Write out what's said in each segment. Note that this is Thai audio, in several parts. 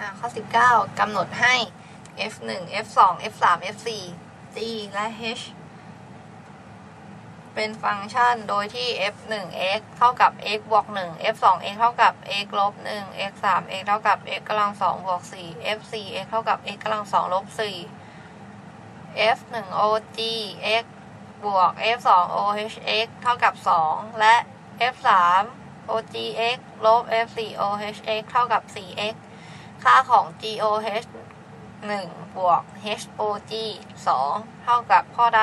อ่าข้อ 19กำหนดให้ f 1 f 2 f 3 f 4 g และ h เป็นฟังก์ชันโดยที่ f 1 x เท่ากับ x บวก 1 f 2 x เท่ากับ x ลบ 1 x 3 x เท่ากับ x กำลัง2บวก 4 f 4 x เท่ากับ x กำลัง2ลบ 4 f 1 og x บวก f 2 oh x เท่ากับ 2 และ f 3 og x ลบ f 4 oh x เท่ากับ 4x ค่าของ goh 1 บวก hog 2 เท่ากับข้อใด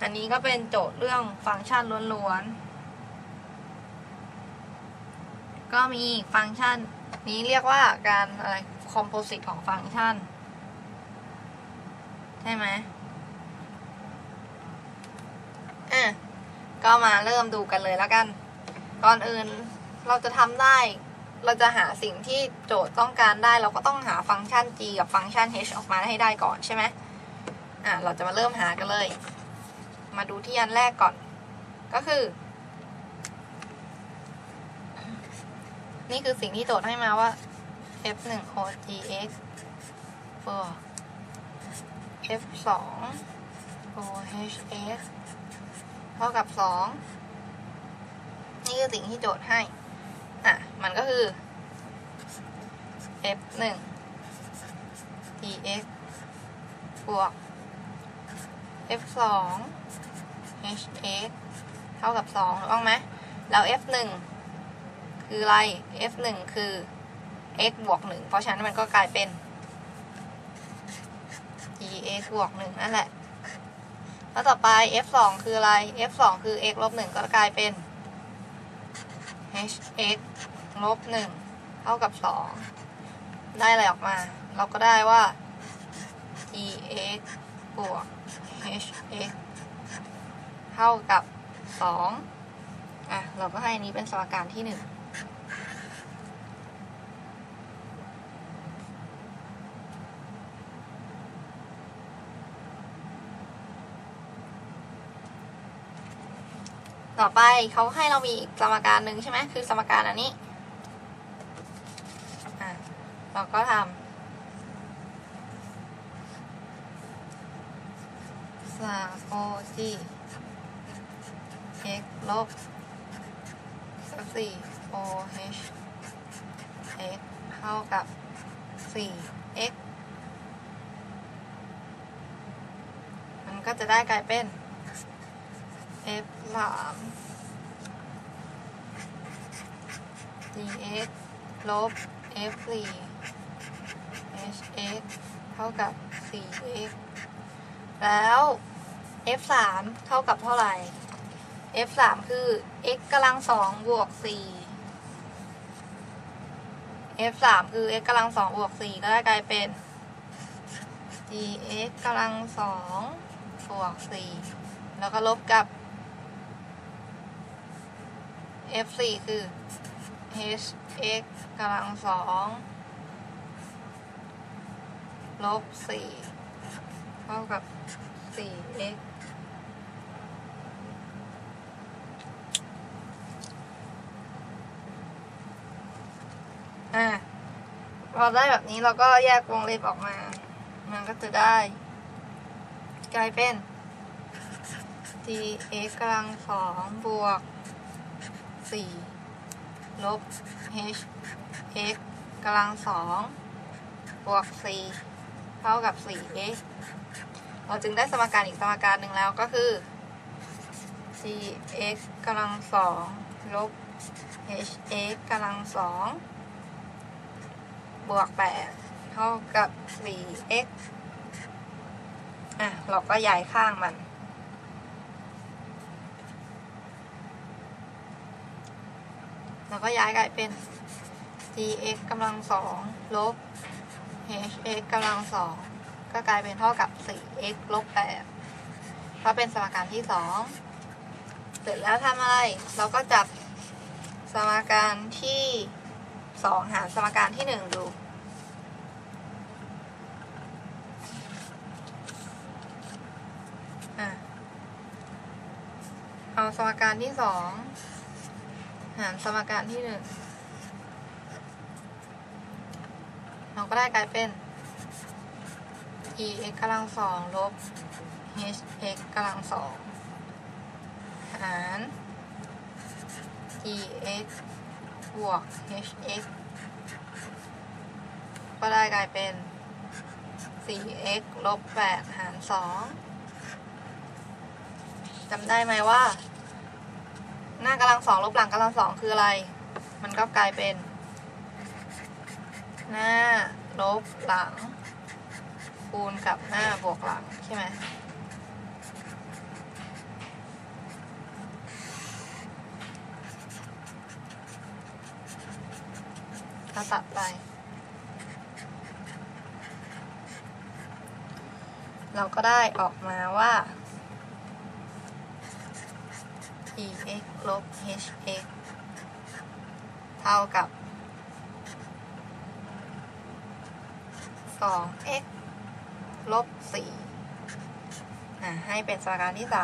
อันนี้ก็เป็นโจทย์เรื่องฟังก์ชันล้วนๆ ก็มีฟังก์ชันนี้เรียกว่าการอะไร composite ของฟังก์ชัน ใช่ไหมอะก็มาเริ่มดูกันเลยแล้วกัน ก่อนอื่นเราจะทำได้ เราจะหาสิ่งที่โจทย์ต้องการได้ เราก็ต้องหาฟังก์ชัน g กับฟังก์ชัน h ออกมาให้ได้ก่อนใช่ไหมอะเราจะมาเริ่มหากันเลย มาดูที่อันแรกก่อน ก็คือ นี่คือสิ่งที่โจทย์ให้มาว่า f 1 o g x บวก f 2 o h x เท่ากับ 2 นี่คือสิ่งที่โจทย์ให้ อะ มันก็คือ f 1 dx บวก f 2 hx เท่ากับ2ถูกต้องไหมแล้ว f 1คืออะไร f 1คือ x บวก 1 เพราะฉะนั้นมันก็กลายเป็น dx บวก 1 นั่นแหละ แล้วต่อไป f 2คืออะไร f 2คือ x ลบ 1 ก็กลายเป็น hx ลบ1เท่ากับ 2 ได้อะไรออกมา เราก็ได้ว่า e x บวก hx เท่ากับ 2อะ เราก็ให้อันนี้เป็นสมการที่ 1 ต่อไปเขาให้เรามีสมการหนึ่งใช่ไหมคือสมการอันนี้เราก็ทำสามโอจี x ลบสี่ o h x เท่ากับสี่ x มันก็จะได้กลายเป็น f สาม dx ลบ f สี่ hx เท่ากับ 4x แล้ว f สามเท่ากับเท่าไหร่ f สามคือ x กำลังสองบวกสี่ f สามคือ x กำลังสองบวกสี่ก็ได้กลายเป็น dx กำลังสองบวกสี่แล้วก็ลบกับ f สี่คือ hx กำลังสองลบสี่เท่ากับสี่ x อะพอได้แบบนี้เราก็แยกวงเล็บออกมา มันก็จะได้ กลายเป็น dx กำลังสองบวก สี่ลบ h x กำลังสองบวกสี่เท่ากับสี่ x เราจึงได้สมการอีกสมการหนึ่งแล้วก็คือ dx กำลังสองลบ h x กำลังสองบวกแปดเท่ากับสี่ x อะ เราก็ย้ายข้างมัน แล้วก็ย้ายกลายเป็น dx กำลังสองลบ hx กำลังสองก็กลายเป็นเท่ากับ 4x ลบ8ก็เป็นสมการที่สองเสร็จแล้วทำอะไร เราก็จับสมการที่สองหารสมการที่หนึ่งดูเอาสมการที่สอง หารสมการที่หนึ่งเราก็ได้กลายเป็น e x กำลังสองลบ h x กำลังสองหาร e x บวก h x ก็ได้กลายเป็น 4x ลบ8หาร2จำได้ไหมว่า หน้ากำลังสองลบหลังกำลังสองคืออะไร มันก็กลายเป็น หน้าลบหลัง คูณกับหน้าบวกหลังใช่ไหมก็ตัดไป เราก็ได้ออกมาว่า ex ลบ hx เท่ากับ 2x ลบ4อะให้เป็นสมการที่ 3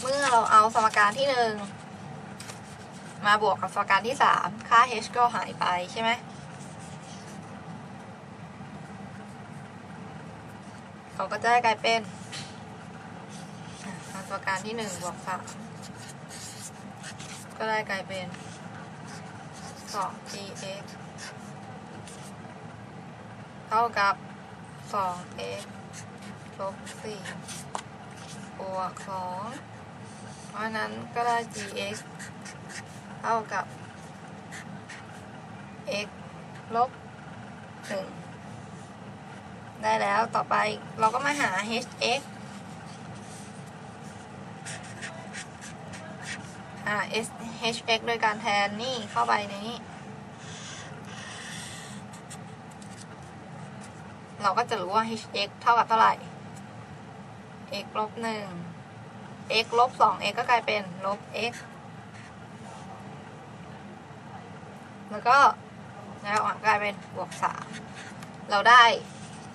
เมื่อเราเอาสมการที่ 1 มาบวกกับสมการที่ 3 ค่า h ก็หายไปใช่ไหมเราก็จะได้กลายเป็น อะเอาสมการที่1บวก3ก็ได้กลายเป็น 2gx เท่ากับ 2x ลบ4บวก2เพราะฉะนั้นก็ได้ gx เท่ากับ x ลบ1ได้แล้วต่อไปเราก็มาหา hx อ่า s hx โดยการแทนนี่เข้าไปในนี้ เราก็จะรู้ว่า hx เท่ากับเท่าไหร่ x ลบหนึ่ง x ลบสอง x ก็กลายเป็นลบ x แล้วก็แล้วอะกลายเป็นบวกสามเราได้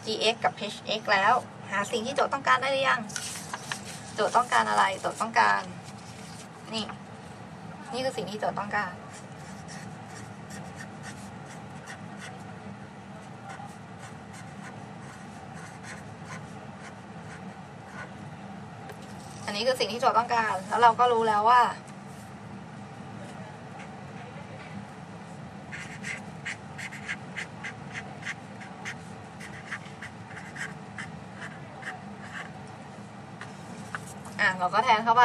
gx กับ hx แล้ว หาสิ่งที่โจทย์ต้องการได้หรือยัง โจทย์ต้องการอะไร โจทย์ต้องการ นี่ นี่คือสิ่งที่โจทย์ต้องการอันนี้คือสิ่งที่โจทย์ต้องการ แล้วเราก็รู้แล้วว่า อะ เราก็แทนเข้าไป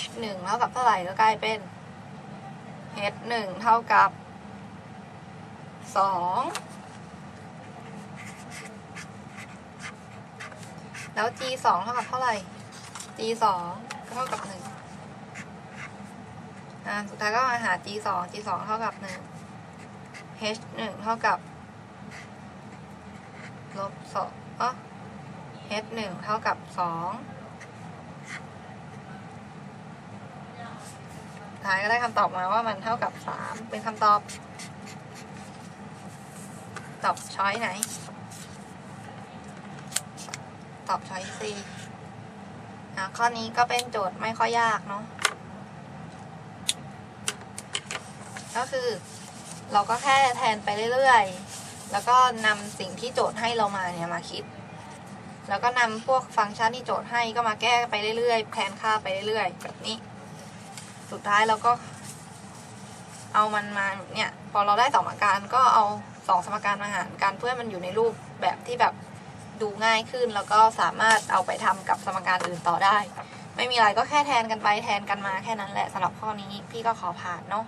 h 1เท่ากับเท่าไหร่ก็กลายเป็น h 1เท่ากับ2แล้ว g 2เท่ากับเท่าไหร่ g 2เท่ากับ1อ่าสุดท้ายก็มาหา g 2 g 2เท่ากับ1 h 1เท่ากับลบ2อ๋อ h 1เท่ากับ2 ท้ายก็ได้คำตอบมาว่ามันเท่ากับสามเป็นคำตอบ ตอบช้อยไหน ตอบช้อย C อะข้อนี้ก็เป็นโจทย์ไม่ค่อยยากเนาะก็คือเราก็แค่แทนไปเรื่อยๆ แล้วก็นำสิ่งที่โจทย์ให้เรามาเนี่ยมาคิด แล้วก็นำพวกฟังก์ชันที่โจทย์ให้ก็มาแก้ไปเรื่อยๆ แทนค่าไปเรื่อยๆ แบบนี้ สุดท้ายเราก็ เอามันมาเนี่ย พอเราได้สองสมการก็เอาสองสมการมาหารกันเพื่อให้มันอยู่ในรูปแบบที่แบบดูง่ายขึ้น แล้วก็สามารถเอาไปทำกับสมการอื่นต่อได้ ไม่มีอะไรก็แค่แทนกันไปแทนกันมาแค่นั้นแหละสำหรับข้อนี้พี่ก็ขอผ่านเนาะ